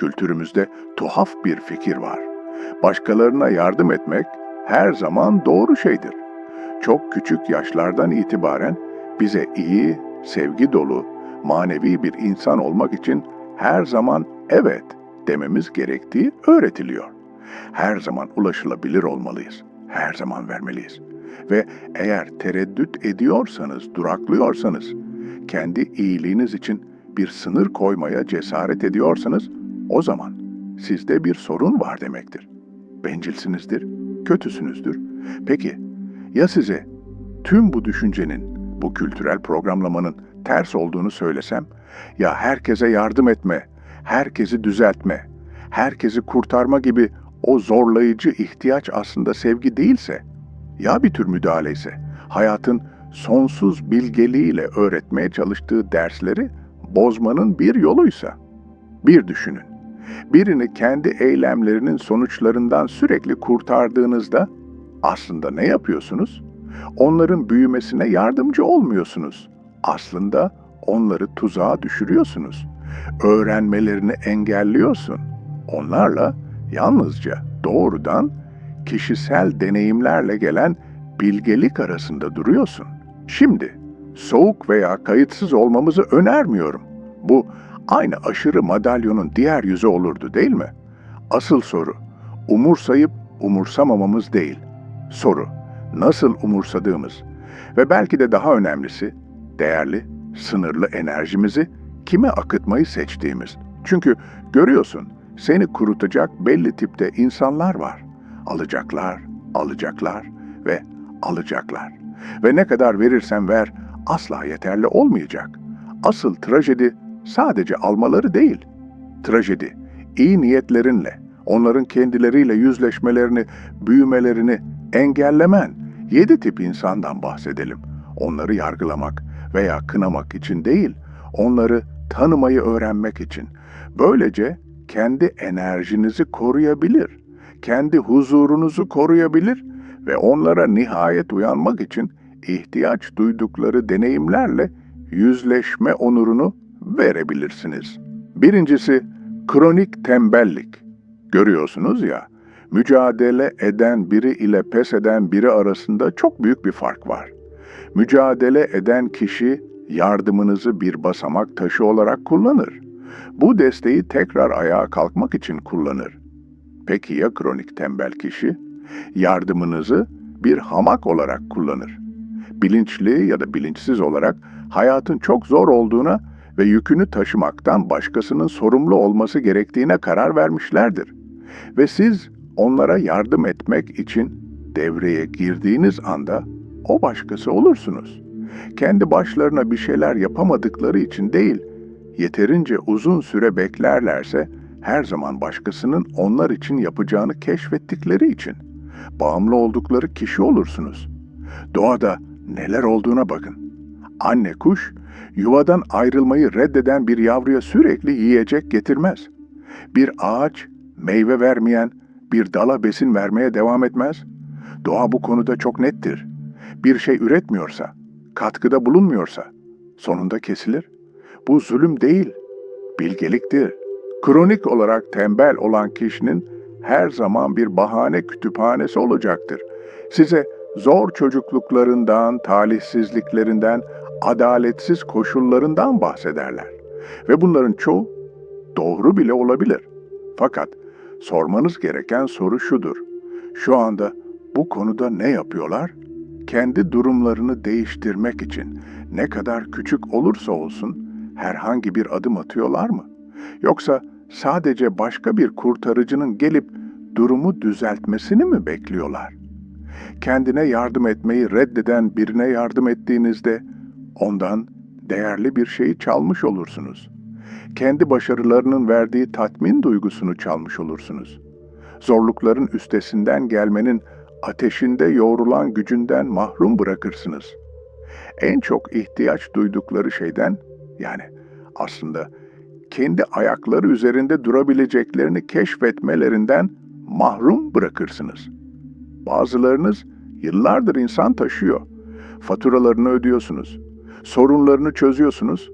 Kültürümüzde tuhaf bir fikir var. Başkalarına yardım etmek her zaman doğru şeydir. Çok küçük yaşlardan itibaren bize iyi, sevgi dolu, manevi bir insan olmak için her zaman evet dememiz gerektiği öğretiliyor. Her zaman ulaşılabilir olmalıyız. Her zaman vermeliyiz. Ve eğer tereddüt ediyorsanız, duraklıyorsanız, kendi iyiliğiniz için bir sınır koymaya cesaret ediyorsanız, o zaman sizde bir sorun var demektir. Bencilsinizdir, kötüsünüzdür. Peki, ya size tüm bu düşüncenin, bu kültürel programlamanın ters olduğunu söylesem, ya herkese yardım etme, herkesi düzeltme, herkesi kurtarma gibi o zorlayıcı ihtiyaç aslında sevgi değilse, ya bir tür müdahale ise, hayatın sonsuz bilgeliğiyle öğretmeye çalıştığı dersleri bozmanın bir yoluysa, bir düşünün. Birini kendi eylemlerinin sonuçlarından sürekli kurtardığınızda aslında ne yapıyorsunuz? Onların büyümesine yardımcı olmuyorsunuz. Aslında onları tuzağa düşürüyorsunuz. Öğrenmelerini engelliyorsun. Onlarla yalnızca doğrudan kişisel deneyimlerle gelen bilgelik arasında duruyorsun. Şimdi soğuk veya kayıtsız olmamızı önermiyorum. Bu aynı aşırı madalyonun diğer yüzü olurdu değil mi? Asıl soru umursayıp umursamamamız değil. Soru nasıl umursadığımız ve belki de daha önemlisi değerli, sınırlı enerjimizi kime akıtmayı seçtiğimiz. Çünkü görüyorsun seni kurutacak belli tipte insanlar var. Alacaklar, alacaklar ve alacaklar. Ve ne kadar verirsen ver asla yeterli olmayacak. Asıl trajedi sadece almaları değil. Trajedi iyi niyetlerinle, onların kendileriyle yüzleşmelerini, büyümelerini engellemen. Yedi tip insandan bahsedelim. Onları yargılamak veya kınamak için değil, onları tanımayı öğrenmek için. Böylece kendi enerjinizi koruyabilir, kendi huzurunuzu koruyabilir ve onlara nihayet uyanmak için ihtiyaç duydukları deneyimlerle yüzleşme onurunu verebilirsiniz. Birincisi kronik tembellik. Görüyorsunuz ya, mücadele eden biri ile pes eden biri arasında çok büyük bir fark var. Mücadele eden kişi yardımınızı bir basamak taşı olarak kullanır. Bu desteği tekrar ayağa kalkmak için kullanır. Peki ya kronik tembel kişi? Yardımınızı bir hamak olarak kullanır. Bilinçli ya da bilinçsiz olarak hayatın çok zor olduğuna ve yükünü taşımaktan başkasının sorumlu olması gerektiğine karar vermişlerdir. Ve siz onlara yardım etmek için devreye girdiğiniz anda o başkası olursunuz. Kendi başlarına bir şeyler yapamadıkları için değil, yeterince uzun süre beklerlerse her zaman başkasının onlar için yapacağını keşfettikleri için bağımlı oldukları kişi olursunuz. Doğada neler olduğuna bakın. Anne kuş yuvadan ayrılmayı reddeden bir yavruya sürekli yiyecek getirmez. Bir ağaç meyve vermeyen bir dala besin vermeye devam etmez. Doğa bu konuda çok nettir. Bir şey üretmiyorsa, katkıda bulunmuyorsa sonunda kesilir. Bu zulüm değil, bilgeliktir. Kronik olarak tembel olan kişinin her zaman bir bahane kütüphanesi olacaktır. Size zor çocukluklarından, talihsizliklerinden, adaletsiz koşullarından bahsederler. Ve bunların çoğu doğru bile olabilir. Fakat sormanız gereken soru şudur. Şu anda bu konuda ne yapıyorlar? Kendi durumlarını değiştirmek için ne kadar küçük olursa olsun herhangi bir adım atıyorlar mı? Yoksa sadece başka bir kurtarıcının gelip durumu düzeltmesini mi bekliyorlar? Kendine yardım etmeyi reddeden birine yardım ettiğinizde ondan değerli bir şeyi çalmış olursunuz. Kendi başarılarının verdiği tatmin duygusunu çalmış olursunuz. Zorlukların üstesinden gelmenin ateşinde yoğrulan gücünden mahrum bırakırsınız. En çok ihtiyaç duydukları şeyden yani aslında kendi ayakları üzerinde durabileceklerini keşfetmelerinden mahrum bırakırsınız. Bazılarınız yıllardır insan taşıyor. Faturalarını ödüyorsunuz. Sorunlarını çözüyorsunuz.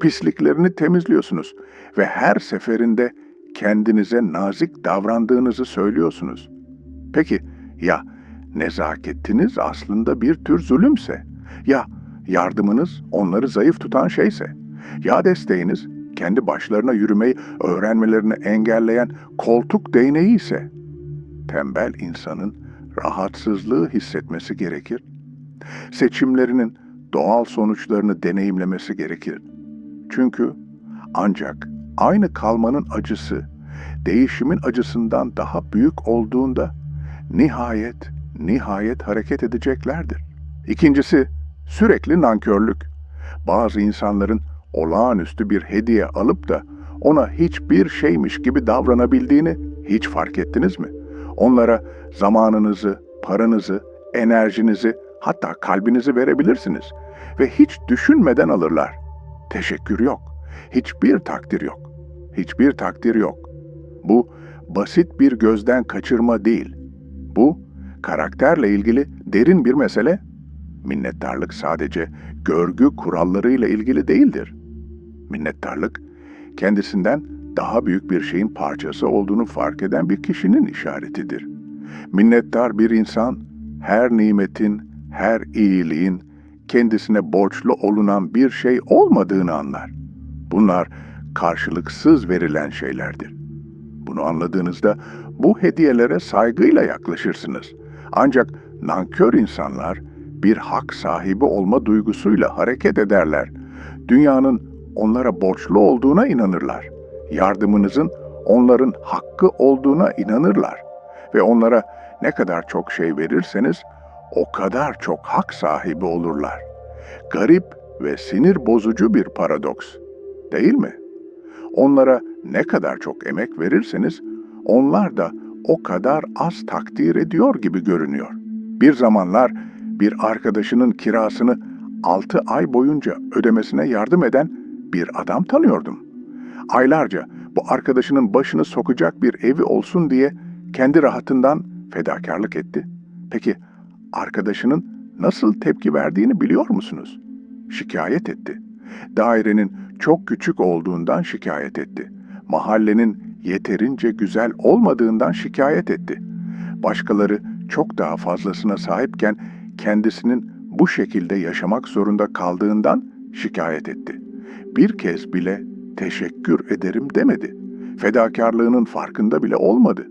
Pisliklerini temizliyorsunuz ve her seferinde kendinize nazik davrandığınızı söylüyorsunuz. Peki ya nezaketiniz aslında bir tür zulümse? Ya yardımınız onları zayıf tutan şeyse? Ya desteğiniz kendi başlarına yürümeyi öğrenmelerini engelleyen koltuk değneği ise? Tembel insanın rahatsızlığı hissetmesi gerekir. Seçimlerinin doğal sonuçlarını deneyimlemesi gerekir. Çünkü ancak aynı kalmanın acısı değişimin acısından daha büyük olduğunda nihayet nihayet hareket edeceklerdir. İkincisi sürekli nankörlük. Bazı insanların olağanüstü bir hediye alıp da ona hiçbir şeymiş gibi davranabildiğini hiç fark ettiniz mi? Onlara zamanınızı, paranızı, enerjinizi, hatta kalbinizi verebilirsiniz ve hiç düşünmeden alırlar. Teşekkür yok. Hiçbir takdir yok. Hiçbir takdir yok. Bu basit bir gözden kaçırma değil. Bu karakterle ilgili derin bir mesele. Minnettarlık sadece görgü kurallarıyla ilgili değildir. Minnettarlık kendisinden daha büyük bir şeyin parçası olduğunu fark eden bir kişinin işaretidir. Minnettar bir insan her nimetin, her iyiliğin kendisine borçlu olunan bir şey olmadığını anlar. Bunlar karşılıksız verilen şeylerdir. Bunu anladığınızda bu hediyelere saygıyla yaklaşırsınız. Ancak nankör insanlar bir hak sahibi olma duygusuyla hareket ederler. Dünyanın onlara borçlu olduğuna inanırlar. Yardımınızın onların hakkı olduğuna inanırlar ve onlara ne kadar çok şey verirseniz o kadar çok hak sahibi olurlar. Garip ve sinir bozucu bir paradoks. Değil mi? Onlara ne kadar çok emek verirseniz onlar da o kadar az takdir ediyor gibi görünüyor. Bir zamanlar bir arkadaşının kirasını 6 ay boyunca ödemesine yardım eden bir adam tanıyordum. Aylarca bu arkadaşının başını sokacak bir evi olsun diye kendi rahatından fedakarlık etti. Peki arkadaşının nasıl tepki verdiğini biliyor musunuz? Şikayet etti. Dairenin çok küçük olduğundan şikayet etti. Mahallenin yeterince güzel olmadığından şikayet etti. Başkaları çok daha fazlasına sahipken kendisinin bu şekilde yaşamak zorunda kaldığından şikayet etti. Bir kez bile teşekkür ederim demedi. Fedakarlığının farkında bile olmadı.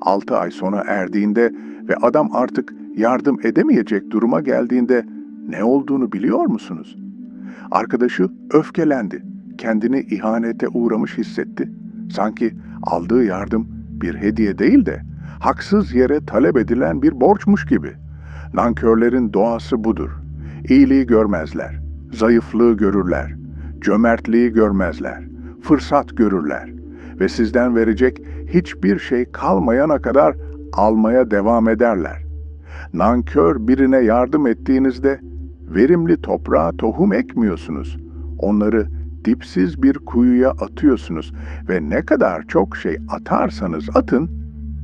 Altı ay sona erdiğinde ve adam artık yardım edemeyecek duruma geldiğinde ne olduğunu biliyor musunuz? Arkadaşı öfkelendi. Kendini ihanete uğramış hissetti. Sanki aldığı yardım bir hediye değil de haksız yere talep edilen bir borçmuş gibi. Nankörlerin doğası budur. İyiliği görmezler, zayıflığı görürler, cömertliği görmezler, fırsat görürler ve sizden verecek hiçbir şey kalmayana kadar almaya devam ederler. Nankör birine yardım ettiğinizde verimli toprağa tohum ekmiyorsunuz. Onları dipsiz bir kuyuya atıyorsunuz ve ne kadar çok şey atarsanız atın,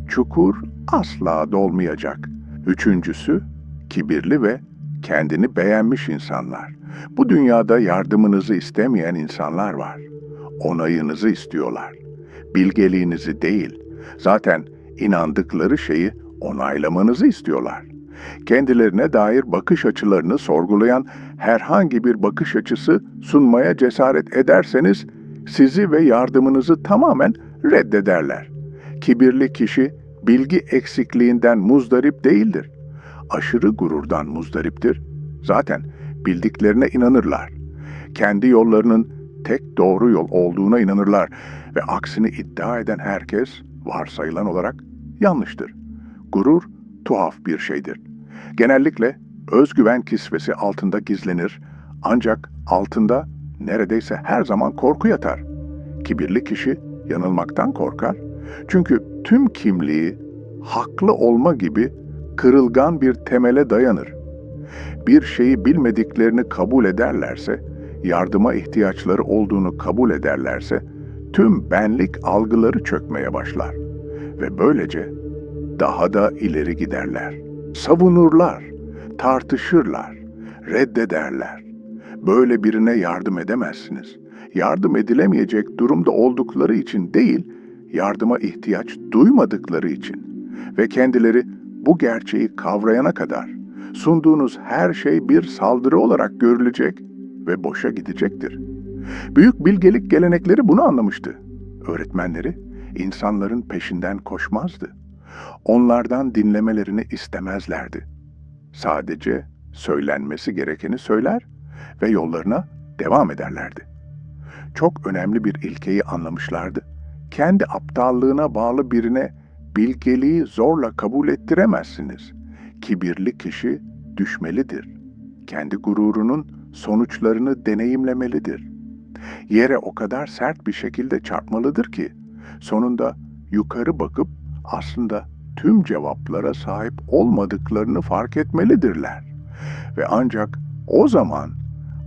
çukur asla dolmayacak. Üçüncüsü, kibirli ve kendini beğenmiş insanlar. Bu dünyada yardımınızı istemeyen insanlar var. Onayınızı istiyorlar. Bilgeliğinizi değil, zaten inandıkları şeyi onaylamanızı istiyorlar. Kendilerine dair bakış açılarını sorgulayan herhangi bir bakış açısı sunmaya cesaret ederseniz sizi ve yardımınızı tamamen reddederler. Kibirli kişi bilgi eksikliğinden muzdarip değildir. Aşırı gururdan muzdariptir. Zaten bildiklerine inanırlar. Kendi yollarının tek doğru yol olduğuna inanırlar ve aksini iddia eden herkes varsayılan olarak yanlıştır. Gurur tuhaf bir şeydir. Genellikle özgüven kisvesi altında gizlenir ancak altında neredeyse her zaman korku yatar. Kibirli kişi yanılmaktan korkar. Çünkü tüm kimliği haklı olma gibi kırılgan bir temele dayanır. Bir şeyi bilmediklerini kabul ederlerse, yardıma ihtiyaçları olduğunu kabul ederlerse, tüm benlik algıları çökmeye başlar ve böylece daha da ileri giderler. Savunurlar, tartışırlar, reddederler. Böyle birine yardım edemezsiniz. Yardım edilemeyecek durumda oldukları için değil, yardıma ihtiyaç duymadıkları için ve kendileri bu gerçeği kavrayana kadar sunduğunuz her şey bir saldırı olarak görülecek ve boşa gidecektir. Büyük bilgelik gelenekleri bunu anlamıştı. Öğretmenleri insanların peşinden koşmazdı. Onlardan dinlemelerini istemezlerdi. Sadece söylenmesi gerekeni söyler ve yollarına devam ederlerdi. Çok önemli bir ilkeyi anlamışlardı. Kendi aptallığına bağlı birine bilgeliği zorla kabul ettiremezsiniz. Kibirli kişi düşmelidir. Kendi gururunun sonuçlarını deneyimlemelidir. Yere o kadar sert bir şekilde çarpmalıdır ki sonunda yukarı bakıp aslında tüm cevaplara sahip olmadıklarını fark etmelidirler. Ve ancak o zaman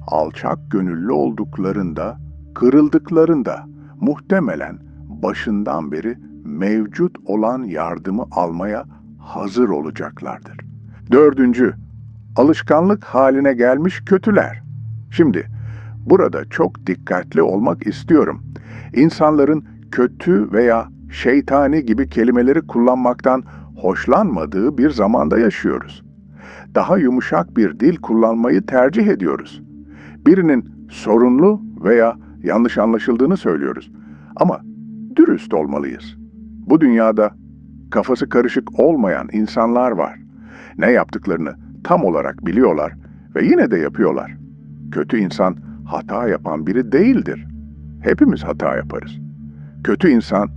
alçak gönüllü olduklarında, kırıldıklarında muhtemelen başından beri mevcut olan yardımı almaya hazır olacaklardır. Dördüncü, alışkanlık haline gelmiş kötüler. Şimdi burada çok dikkatli olmak istiyorum. İnsanların kötü veya şeytani gibi kelimeleri kullanmaktan hoşlanmadığı bir zamanda yaşıyoruz. Daha yumuşak bir dil kullanmayı tercih ediyoruz. Birinin sorunlu veya yanlış anlaşıldığını söylüyoruz. Ama dürüst olmalıyız. Bu dünyada kafası karışık olmayan insanlar var. Ne yaptıklarını tam olarak biliyorlar ve yine de yapıyorlar. Kötü insan hata yapan biri değildir. Hepimiz hata yaparız. Kötü insan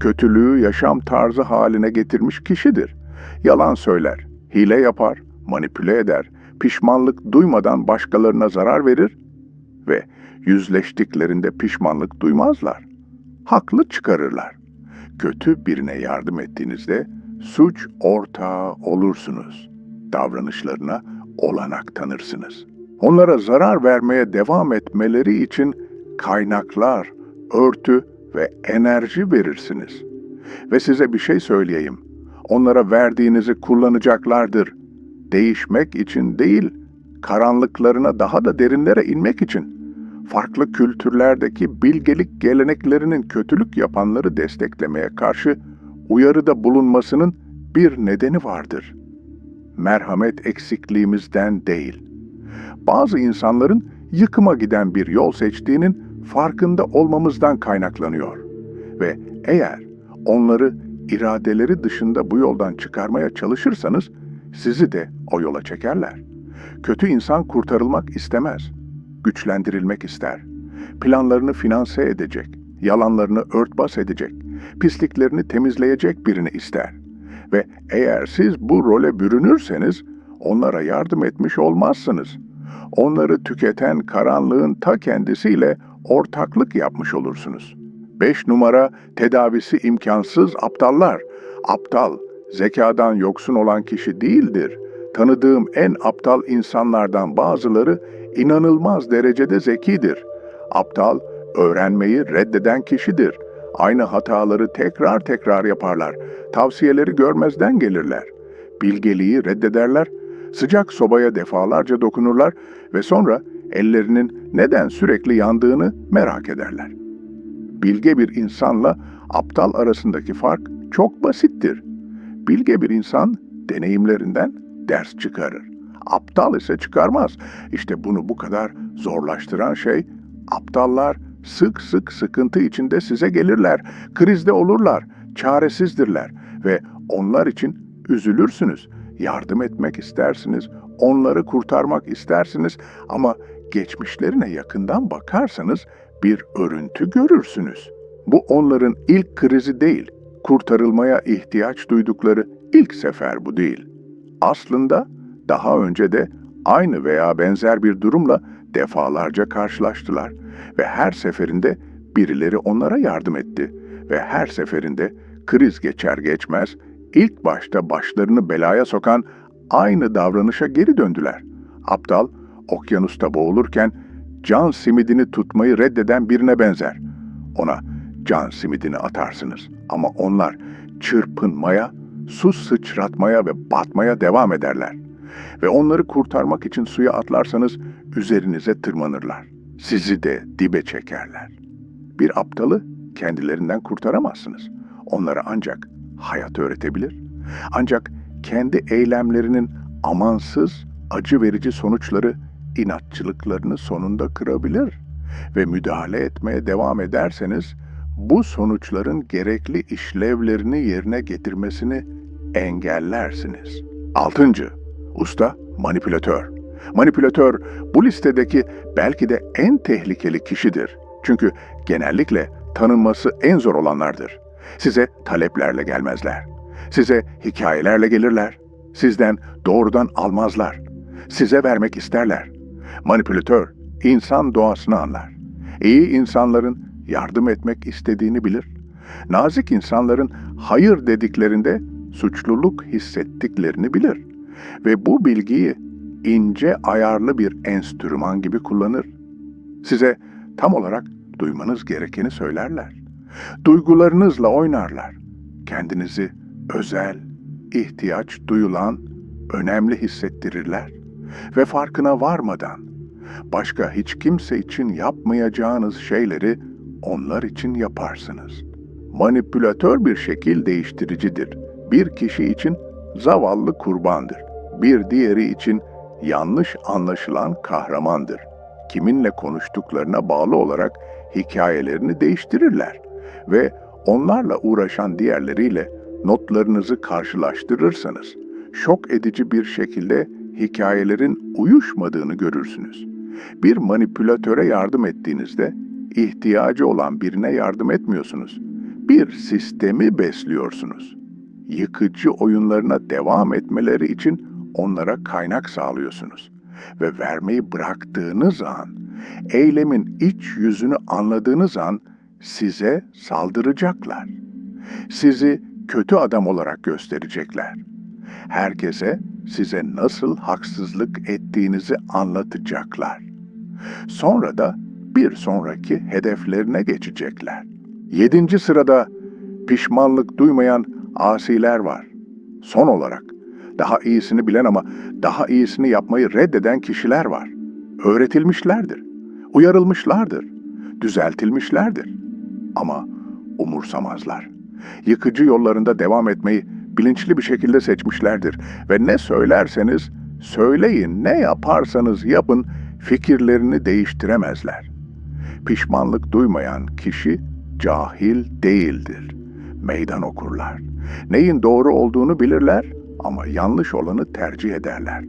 kötülüğü yaşam tarzı haline getirmiş kişidir. Yalan söyler, hile yapar, manipüle eder, pişmanlık duymadan başkalarına zarar verir ve yüzleştiklerinde pişmanlık duymazlar. Haklı çıkarırlar. Kötü birine yardım ettiğinizde suç ortağı olursunuz. Davranışlarına olanak tanırsınız. Onlara zarar vermeye devam etmeleri için kaynaklar, örtü ve enerji verirsiniz. Ve size bir şey söyleyeyim. Onlara verdiğinizi kullanacaklardır. Değişmek için değil, karanlıklarına daha da derinlere inmek için. Farklı kültürlerdeki bilgelik geleneklerinin kötülük yapanları desteklemeye karşı uyarıda bulunmasının bir nedeni vardır. Merhamet eksikliğimizden değil. Bazı insanların yıkıma giden bir yol seçtiğinin farkında olmamızdan kaynaklanıyor. Ve eğer onları iradeleri dışında bu yoldan çıkarmaya çalışırsanız sizi de o yola çekerler. Kötü insan kurtarılmak istemez. Güçlendirilmek ister. Planlarını finanse edecek, yalanlarını örtbas edecek, pisliklerini temizleyecek birini ister. Ve eğer siz bu role bürünürseniz onlara yardım etmiş olmazsınız. Onları tüketen karanlığın ta kendisiyle ortaklık yapmış olursunuz. 5 numara tedavisi imkansız aptallar. Aptal, zekadan yoksun olan kişi değildir. Tanıdığım en aptal insanlardan bazıları inanılmaz derecede zekidir. Aptal, öğrenmeyi reddeden kişidir. Aynı hataları tekrar tekrar yaparlar. Tavsiyeleri görmezden gelirler. Bilgeliği reddederler. Sıcak sobaya defalarca dokunurlar ve sonra ellerinin neden sürekli yandığını merak ederler. Bilge bir insanla aptal arasındaki fark çok basittir. Bilge bir insan deneyimlerinden ders çıkarır. Aptal ise çıkarmaz. İşte bunu bu kadar zorlaştıran şey aptallar sık sık sıkıntı içinde size gelirler, krizde olurlar, çaresizdirler ve onlar için üzülürsünüz, yardım etmek istersiniz, onları kurtarmak istersiniz ama geçmişlerine yakından bakarsanız bir örüntü görürsünüz. Bu onların ilk krizi değil, kurtarılmaya ihtiyaç duydukları ilk sefer bu değil. Aslında daha önce de aynı veya benzer bir durumla defalarca karşılaştılar ve her seferinde birileri onlara yardım etti ve her seferinde kriz geçer geçmez ilk başta başlarını belaya sokan aynı davranışa geri döndüler. Aptal okyanusta boğulurken can simidini tutmayı reddeden birine benzer. Ona can simidini atarsınız ama onlar çırpınmaya, su sıçratmaya ve batmaya devam ederler. Ve onları kurtarmak için suya atlarsanız üzerinize tırmanırlar. Sizi de dibe çekerler. Bir aptalı kendilerinden kurtaramazsınız. Onlara ancak hayat öğretebilir. Ancak kendi eylemlerinin amansız, acı verici sonuçları inatçılıklarını sonunda kırabilir ve müdahale etmeye devam ederseniz bu sonuçların gerekli işlevlerini yerine getirmesini engellersiniz. Altıncı, usta manipülatör. Manipülatör bu listedeki belki de en tehlikeli kişidir. Çünkü genellikle tanınması en zor olanlardır. Size taleplerle gelmezler. Size hikayelerle gelirler. Sizden doğrudan almazlar. Size vermek isterler. Manipülatör insan doğasını anlar. İyi insanların yardım etmek istediğini bilir. Nazik insanların hayır dediklerinde suçluluk hissettiklerini bilir ve bu bilgiyi ince ayarlı bir enstrüman gibi kullanır. Size tam olarak duymanız gerekeni söylerler. Duygularınızla oynarlar. Kendinizi özel, ihtiyaç duyulan, önemli hissettirirler ve farkına varmadan başka hiç kimse için yapmayacağınız şeyleri onlar için yaparsınız. Manipülatör bir şekil değiştiricidir. Bir kişi için zavallı kurbandır. Bir diğeri için yanlış anlaşılan kahramandır. Kiminle konuştuklarına bağlı olarak hikayelerini değiştirirler ve onlarla uğraşan diğerleriyle notlarınızı karşılaştırırsanız şok edici bir şekilde hikayelerin uyuşmadığını görürsünüz. Bir manipülatöre yardım ettiğinizde ihtiyacı olan birine yardım etmiyorsunuz. Bir sistemi besliyorsunuz. Yıkıcı oyunlarına devam etmeleri için onlara kaynak sağlıyorsunuz. Ve vermeyi bıraktığınız an, eylemin iç yüzünü anladığınız an size saldıracaklar. Sizi kötü adam olarak gösterecekler. Herkese size nasıl haksızlık ettiğinizi anlatacaklar. Sonra da bir sonraki hedeflerine geçecekler. Yedinci sırada pişmanlık duymayan asiler var. Son olarak daha iyisini bilen ama daha iyisini yapmayı reddeden kişiler var. Öğretilmişlerdir, uyarılmışlardır, düzeltilmişlerdir. Ama umursamazlar. Yıkıcı yollarında devam etmeyi bilinçli bir şekilde seçmişlerdir ve ne söylerseniz söyleyin, ne yaparsanız yapın fikirlerini değiştiremezler. Pişmanlık duymayan kişi cahil değildir. Meydan okurlar. Neyin doğru olduğunu bilirler ama yanlış olanı tercih ederler.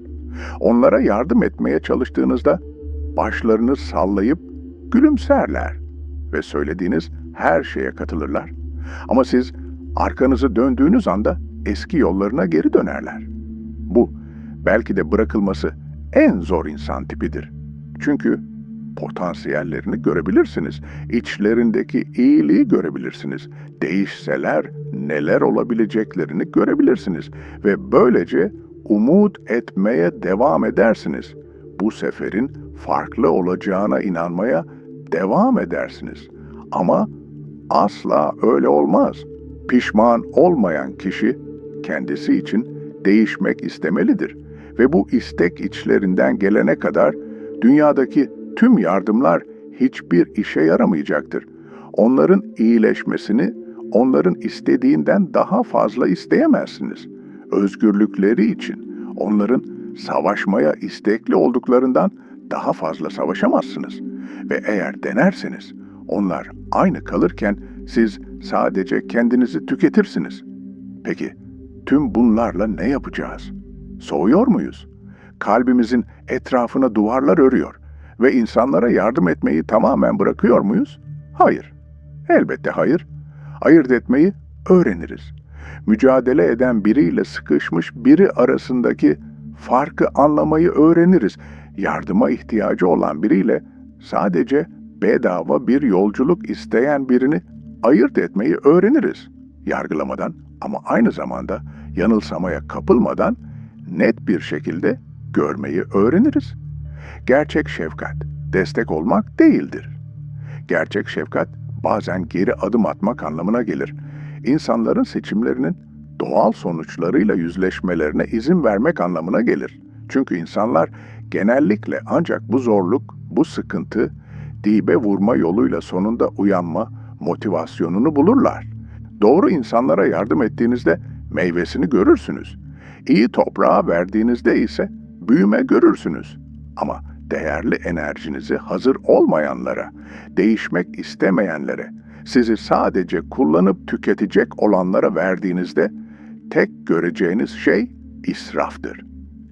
Onlara yardım etmeye çalıştığınızda başlarını sallayıp gülümserler ve söylediğiniz her şeye katılırlar. Ama siz arkanızı döndüğünüz anda eski yollarına geri dönerler. Bu belki de bırakılması en zor insan tipidir. Çünkü potansiyellerini görebilirsiniz. İçlerindeki iyiliği görebilirsiniz. Değişseler neler olabileceklerini görebilirsiniz ve böylece umut etmeye devam edersiniz. Bu seferin farklı olacağına inanmaya devam edersiniz. Ama asla öyle olmaz. Pişman olmayan kişi kendisi için değişmek istemelidir ve bu istek içlerinden gelene kadar dünyadaki tüm yardımlar hiçbir işe yaramayacaktır. Onların iyileşmesini onların istediğinden daha fazla isteyemezsiniz. Özgürlükleri için onların savaşmaya istekli olduklarından daha fazla savaşamazsınız. Ve eğer denerseniz onlar aynı kalırken siz sadece kendinizi tüketirsiniz. Peki tüm bunlarla ne yapacağız? Soğuyor muyuz? Kalbimizin etrafına duvarlar örüyor ve insanlara yardım etmeyi tamamen bırakıyor muyuz? Hayır. Elbette hayır. Ayırt etmeyi öğreniriz. Mücadele eden biriyle sıkışmış biri arasındaki farkı anlamayı öğreniriz. Yardıma ihtiyacı olan biriyle sadece bedava bir yolculuk isteyen birini ayırt etmeyi öğreniriz. Yargılamadan ama aynı zamanda yanılsamaya kapılmadan net bir şekilde görmeyi öğreniriz. Gerçek şefkat destek olmak değildir. Gerçek şefkat bazen geri adım atmak anlamına gelir. İnsanların seçimlerinin doğal sonuçlarıyla yüzleşmelerine izin vermek anlamına gelir. Çünkü insanlar genellikle ancak bu zorluk, bu sıkıntı, dibe vurma yoluyla sonunda uyanma, motivasyonunu bulurlar. Doğru insanlara yardım ettiğinizde meyvesini görürsünüz. İyi toprağa verdiğinizde ise büyüme görürsünüz. Ama değerli enerjinizi hazır olmayanlara, değişmek istemeyenlere, sizi sadece kullanıp tüketecek olanlara verdiğinizde tek göreceğiniz şey israftır.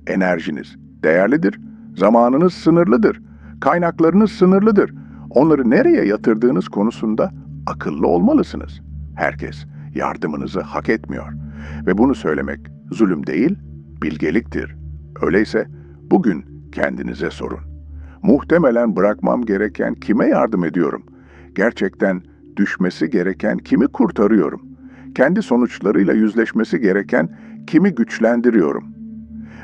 Enerjiniz değerlidir, zamanınız sınırlıdır, kaynaklarınız sınırlıdır. Onları nereye yatırdığınız konusunda akıllı olmalısınız. Herkes yardımınızı hak etmiyor ve bunu söylemek zulüm değil, bilgeliktir. Öyleyse bugün kendinize sorun. Muhtemelen bırakmam gereken kime yardım ediyorum? Gerçekten düşmesi gereken kimi kurtarıyorum? Kendi sonuçlarıyla yüzleşmesi gereken kimi güçlendiriyorum?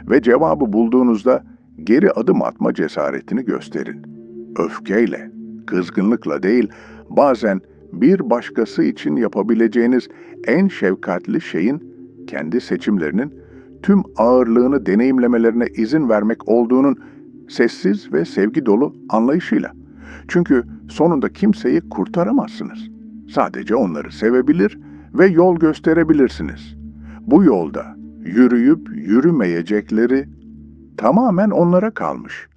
Ve cevabı bulduğunuzda geri adım atma cesaretini gösterin. Öfkeyle, kızgınlıkla değil, bazen bir başkası için yapabileceğiniz en şefkatli şeyin kendi seçimlerinin tüm ağırlığını deneyimlemelerine izin vermek olduğunun sessiz ve sevgi dolu anlayışıyla. Çünkü sonunda kimseyi kurtaramazsınız. Sadece onları sevebilir ve yol gösterebilirsiniz. Bu yolda yürüyüp yürümeyecekleri tamamen onlara kalmış.